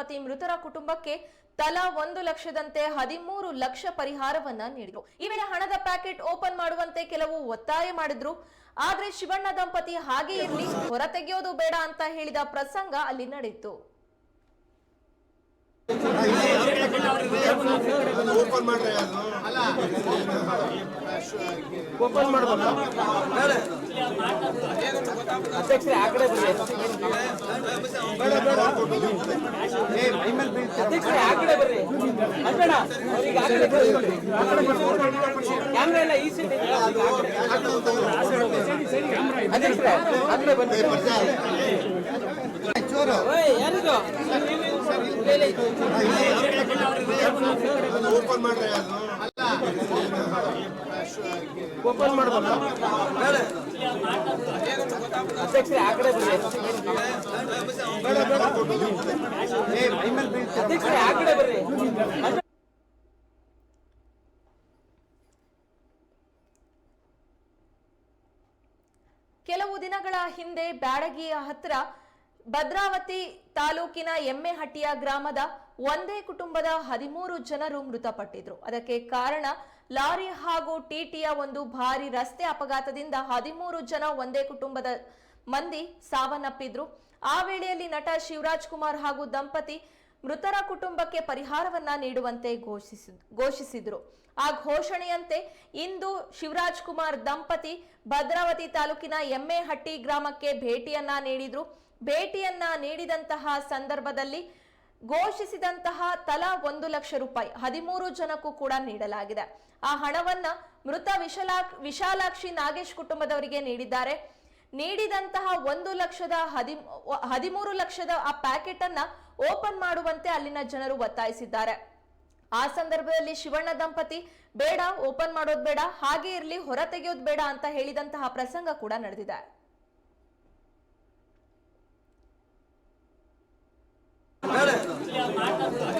ದಂಪತಿ ಮೃತರ ಕುಟುಂಬಕ್ಕೆ ತಲಾ ಒಂದು ಲಕ್ಷದಂತೆ ಹದಿಮೂರು ಲಕ್ಷ ಪರಿಹಾರವನ್ನ ನೀಡಿದ್ರು. ಈ ವೇಳೆ ಹಣದ ಪ್ಯಾಕೆಟ್ ಓಪನ್ ಮಾಡುವಂತೆ ಕೆಲವು ಒತ್ತಾಯ ಮಾಡಿದ್ರು. ಆದ್ರೆ ಶಿವಣ್ಣ ದಂಪತಿ ಹಾಗೆ ಇರಲಿ ಹೊರ ತೆಗೆಯೋದು ಬೇಡ ಅಂತ ಹೇಳಿದ ಪ್ರಸಂಗ ಅಲ್ಲಿ ನಡೆಯಿತು. ಓಪನ್ ಮಾಡ್ರೆ ಓಪನ್ ಮಾಡ್ರಿ ಅಧ್ಯಕ್ಷರೇ ಆ ಕಡೆ ಬರ್ರಿ ಅಧ್ಯಕ್ಷರೇ ಆ ಕಡೆ ಬರ್ರಿ ಅಲ್ಬೇಡ ಅವ್ರಿಗೆ ಆ ಕಡೆ ಬರ್ರಿ. ಕ್ಯಾಮ್ರಾ ಎಲ್ಲ ಓಪನ್. ಕೆಲವು ದಿನಗಳ ಹಿಂದೆ ಬ್ಯಾಡಗಿಯ ಹತ್ರ ಭದ್ರಾವತಿ ತಾಲೂಕಿನ ಎಮ್ಮೆಹಟ್ಟಿಯ ಗ್ರಾಮದ ಒಂದೇ ಕುಟುಂಬದ ಹದಿಮೂರು ಜನರು ಮೃತಪಟ್ಟಿದ್ರು. ಅದಕ್ಕೆ ಕಾರಣ ಲಾರಿ ಹಾಗೂ ಟಿಟಿಯ ಒಂದು ಭಾರಿ ರಸ್ತೆ ಅಪಘಾತದಿಂದ ಹದಿಮೂರು ಜನ ಒಂದೇ ಕುಟುಂಬದ ಮಂದಿ ಸಾವನ್ನಪ್ಪಿದ್ರು. ಆ ವೇಳೆಯಲ್ಲಿ ನಟ ಶಿವರಾಜ್ ಕುಮಾರ್ ಹಾಗೂ ದಂಪತಿ ಮೃತರ ಕುಟುಂಬಕ್ಕೆ ಪರಿಹಾರವನ್ನ ನೀಡುವಂತೆ ಘೋಷಿಸಿ, ಘೋಷಿಸಿದ್ರು. ಆ ಘೋಷಣೆಯಂತೆ ಇಂದು ಶಿವರಾಜ್ ಕುಮಾರ್ ದಂಪತಿ ಭದ್ರಾವತಿ ತಾಲೂಕಿನ ಎಮ್ಮೆಹಟ್ಟಿ ಗ್ರಾಮಕ್ಕೆ ಭೇಟಿಯನ್ನ ನೀಡಿದ್ರು. ಭೇಟಿಯನ್ನ ನೀಡಿದಂತಹ ಸಂದರ್ಭದಲ್ಲಿ ಘೋಷಿಸಿದಂತಹ ತಲಾ ಒಂದು ಲಕ್ಷ ರೂಪಾಯಿ ಹದಿಮೂರು ಜನಕ್ಕೂ ಕೂಡ ನೀಡಲಾಗಿದೆ. ಆ ಹಣವನ್ನ ಮೃತ ವಿಶಲಾ ವಿಶಾಲಾಕ್ಷಿ ನಾಗೇಶ್ ಕುಟುಂಬದವರಿಗೆ ನೀಡಿದ್ದಾರೆ. ನೀಡಿದಂತಹ ಒಂದು ಲಕ್ಷದ ಹದಿ, ಹದಿಮೂರು ಲಕ್ಷದ ಆ ಪ್ಯಾಕೆಟ್ ಅನ್ನ ಓಪನ್ ಮಾಡುವಂತೆ ಅಲ್ಲಿನ ಜನರು ಒತ್ತಾಯಿಸಿದ್ದಾರೆ. ಆ ಸಂದರ್ಭದಲ್ಲಿ ಶಿವಣ್ಣ ದಂಪತಿ, ಬೇಡ, ಓಪನ್ ಮಾಡೋದು ಬೇಡ, ಹಾಗೆ ಇರಲಿ, ಹೊರ ತೆಗೆಯೋದು ಬೇಡ ಅಂತ ಹೇಳಿದಂತಹ ಪ್ರಸಂಗ ಕೂಡ ನಡೆದಿದೆ ಅಧ್ಯಕ್ಷರೇ ಆ ಕಡೆ ಬರ್ರಿ ಅಧ್ಯಕ್ಷರೇ ಆ ಕಡೆ ಬರ್ರಿ ಅಲ್ಬೇಡ ಅವ್ರಿಗೆ ಆ ಕಡೆ ಬರ್ರಿ. ಕ್ಯಾಮ್ರಾ ಎಲ್ಲ ಈ ಸೈಡ್ ಅಧ್ಯಕ್ಷರೇ ಆ ಕಡೆ ಬನ್ನಿ ಚೂರು ಓಯ್ ಯಾರಿದು ಇಲ್ಲ, ಇಲ್ಲ.